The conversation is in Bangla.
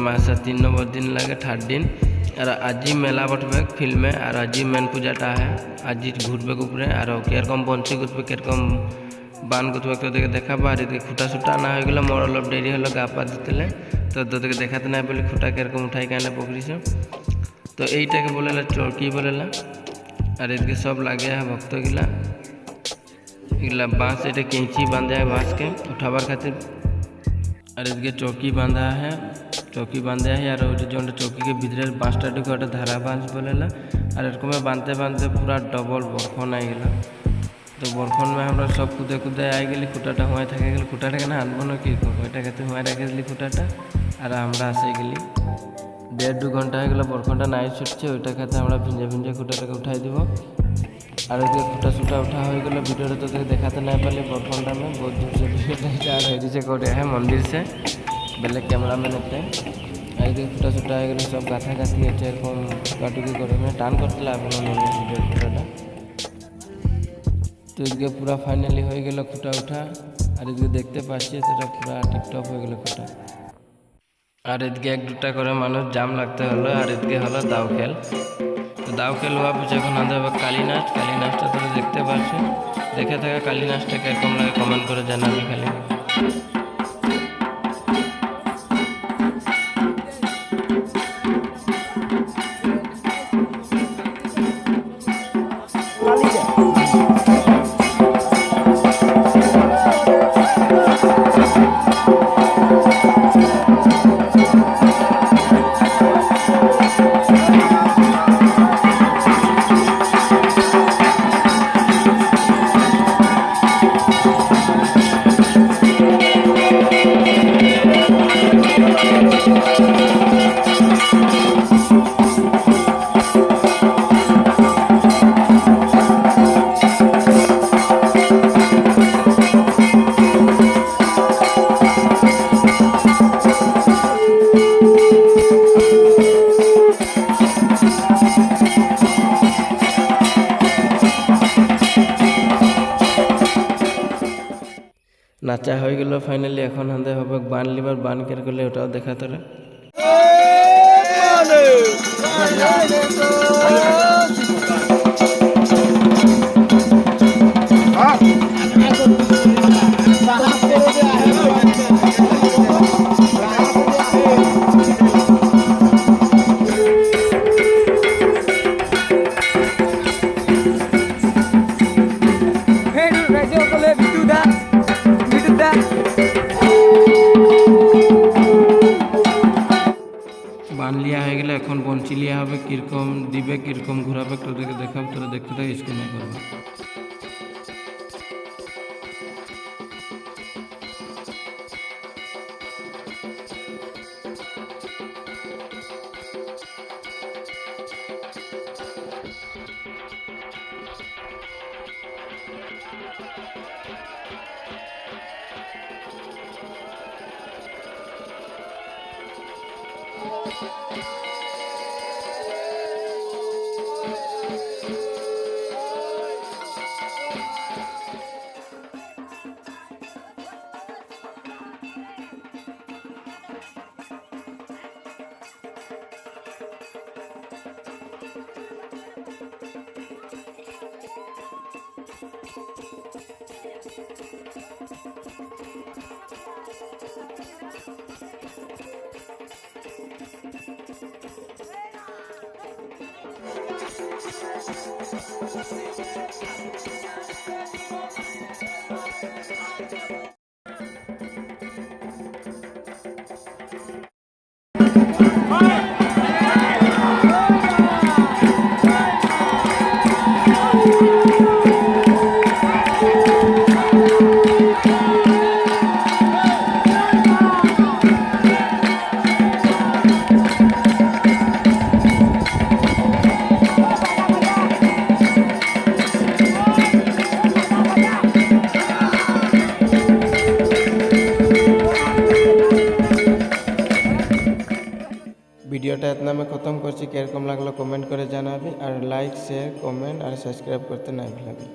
मासा तीन नंबर दिन लगे ठाट दिन। আর আজি মেলা বটবে ফিল্মে আর আজি মেন পূজাটা হে আজি ঘুরবে উপরে আর কেরকম বঞ্চি গুতবে কেরকম বান গুতবে তো দেখে দেখাবো আর এদিকে খুঁটা সুটা না হয়ে গেলে মোর অল্প দেরি হলো গা পা দিতেলে তো তোদেরকে দেখাতে না বলে খুঁটা কেরকম উঠাই কানে পকড়িছে তো এইটাকে বলে চরকি বলে আর এদিকে সব লাগে হ্যাঁ ভক্তগুলা এগুলা বাঁশ এটা কেঁচি বাঁধে হয় বাঁশকে উঠাবার খাতির আর এদিকে চৌকি বাঁধা হ্যাঁ চৌকি বাঁধে হয় আর ওইটা যেটা চৌকিকে বাঁশটা ঢুকে ওটা ধারা বাঁশ বলে না আর এরকমে বাঁধতে বাঁধতে পুরা ডবল বরখন আই গেল। তো বরখনমে আমরা সব কুদে কুদে আই গেলি, খুঁটাটা হয়ে থাকে গেলি খুঁটাটা কেন আনব না কি করব? এটাকে তুই হয়ে রেখে দিলি খুঁটাটা, আর আমরা আসে গেলি। দেড় দু ঘণ্টা হয়ে গেলো বরখনটা নাই ছুটছে ওইটা খেতে আমরা ভিঞ্জে ভিঞ্জে খুঁটাটাকে উঠাই দিব। আর ওই খুঁটা সুটা উঠা হয়ে গেলো, ভিডিওটা তো দেখাতে না পারলে বরখনটা আমি বহুত দূর সে ভিডিওটা স্টার্ট হয়ে গেছে করে হ্যাঁ মন্দির সে। বেলেগ ক্যামেরাম্যান একটা আর এদিকে খুঁটা সুটা হয়ে গেলে সব গাথা গাথি হচ্ছে এরকম টুকাটুকি করে মানে টান করতে লাগবে না খুঁটাটা তো এদিকে পুরো ফাইনালি হয়ে গেল খুঁটা উঠা আর এদিকে দেখতে পাচ্ছি সেটা পুরো টিপটপ হয়ে গেল খুঁটা। আর এদিকে এক দুটা করে মানুষ জাম লাগতে হলো আর এদিকে হলো দাও খেল। তো দাও খেল হওয়া পিছু এখন আমাদের হবে কালী নাচ। কালী নাচটা তোরা দেখতে পাচ্ছ দেখে থাকা কালী নাচটা কীরকম লাগে কমেন্ট করে জানাবি খালি। নাচা হয়ে গেল ফাইনালি এখন হাতে হবে বান লিবার বান কের করলে ওটাও দেখা তোরা কীরকম দিবে কীরকম ঘুরাবে তোদেরকে দেখাবো তোরা দেখতে থাক স্ক্রিনে করবে। ভিডিওটা এত আমি খতম করছি, কীরকম লাগল কমেন্ট করে জানাবি, আর লাইক শেয়ার কমেন্ট আর সাবস্ক্রাইব করতে না ভুলাবি।